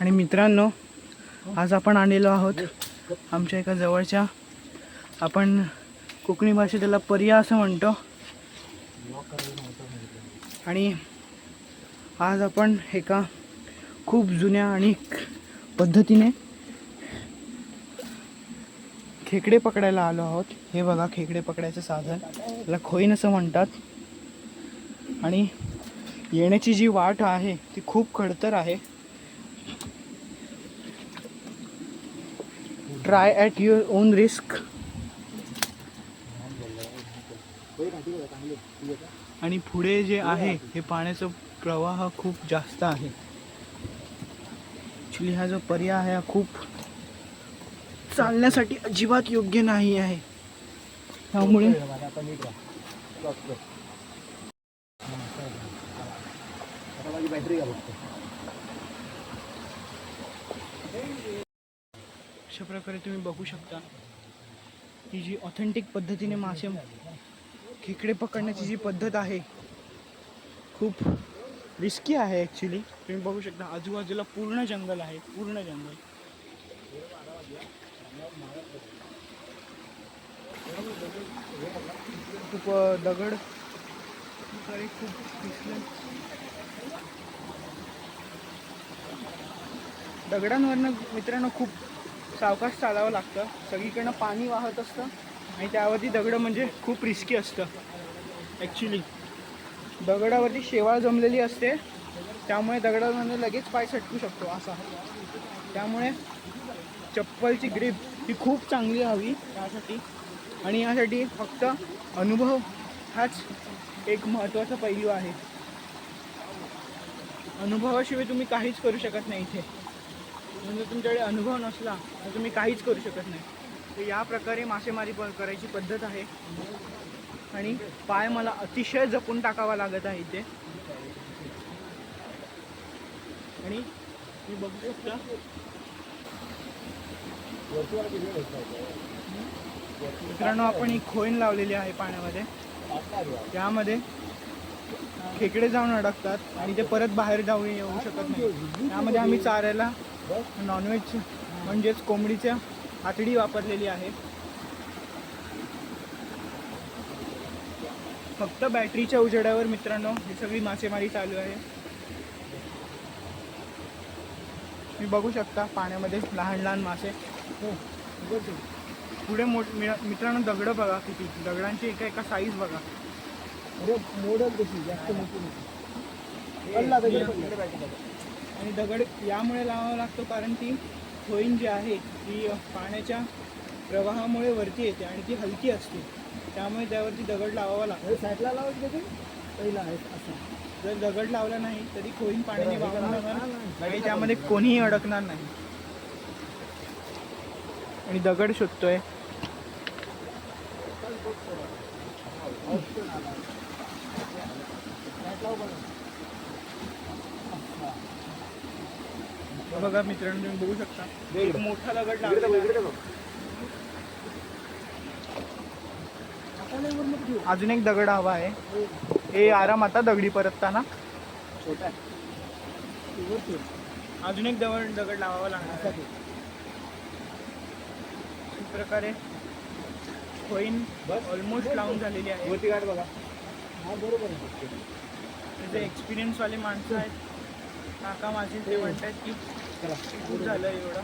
आणि मित्रांनो आज आपण आणलेलो आहोत आमच्या एका जवळच्या आपण कोकणी भाषेत त्याला पर्या असं म्हणतो. आणि आज आपण एका खूप जुन्या आणि पद्धतीने खेकडे पकडायला आलो आहोत. हे बघा खेकडे पकडायचं साधन. त्याला खोईन असं म्हणतात. आणि येण्याची जी वाट आहे ती खूप खडतर आहे. Try at your own risk आणि पुढे जे आहे हे पाण्याचं प्रवाह खूप जास्त आहे. ॲक्च्युली हा जो पर्याय आहे हा खूप चालण्यासाठी अजिबात योग्य नाही आहे. त्यामुळे अशा प्रकारे तुम्ही बघू शकता ही जी ऑथेंटिक पद्धतीने मासे खेकडे पकडण्याची जी पद्धत आहे खूप रिस्की आहे ॲक्च्युली तुम्ही बघू शकता आजूबाजूला पूर्ण जंगल आहे पूर्ण जंगल. खूप दगड. खूप दगडांवरनं मित्रांनो खूप सावकाश चालावं लागतं. सगळीकडनं पाणी वाहत असतं आणि त्यावरती दगडं म्हणजे खूप रिस्की असतं. ॲक्च्युली दगडावरती शेवाळ जमलेली असते. त्यामुळे दगडामध्ये लगेच पाय सटकू शकतो असा. त्यामुळे चप्पलची ग्रीप ही खूप चांगली हवी त्यासाठी आणि यासाठी फक्त अनुभव हाच एक महत्त्वाचा पैलू आहे. अनुभवाशिवाय तुम्ही काहीच करू शकत नाही इथे. म्हणजे तुमच्याकडे अनुभव नसला तर तुम्ही काहीच करू शकत नाही. तर या प्रकारे मासेमारी करायची पद्धत आहे. आणि पाय मला अतिशय जपून टाकावा लागत आहे इथे. आणि मी बघू शकता मित्रांनो आपण ही खोईन लावलेली आहे पाण्यामध्ये. त्यामध्ये खेकडे जाऊन अडकतात आणि ते परत बाहेर जाऊन येऊ शकत नाही. त्यामध्ये आम्ही चारायला नॉनव्हेज म्हणजेच कोंबडीच्या आतडी वापरलेली आहे. फक्त बॅटरीच्या उजेडावर मित्रांनो ही सगळी मासेमारी चालू आहे. मी बघू शकता पाण्यामध्ये लहान लहान मासे. हो. पुढे मोठ मित्रांनो दगडं बघा किती. दगडांची एका एका साईज बघा. अरे मोडल कशी जास्त मोठी. आणि दगड यामुळे लावावा लागतो कारण ती खोईन जी आहे ती पाण्याच्या प्रवाहामुळे वरती येते आणि ती हलकी असते. त्यामुळे त्यावरती दगड लावावा लागतो. साईडला लावायचं का ते? पहिला आहे असा. जर दगड लावला नाही तरी खोईन पाण्याने वाहून जाणार. त्यामध्ये कोणीही अडकणार नाही. आणि दगड शोधतोय. बघा. मित्रांनो तुम्ही बघू शकता. एक. मोठा दगड इकडे बघ, लावलेला इकडे आहे. बघ. आता नाही वर नको ठेवू. अजून एक दगड हवा आहे. हे आराम आता दगडी परतताना. छोटा. अजून एक दगड दगड लावावा लागणार प्रकारे बस. ऑलमोस्ट लावून झालेली आहे. गाठ बघा. हा बरोबर एक्सपिरियन्सवाले माणसं आहेत काका माझे ते म्हणतात की चला. खूप झालं एवढं.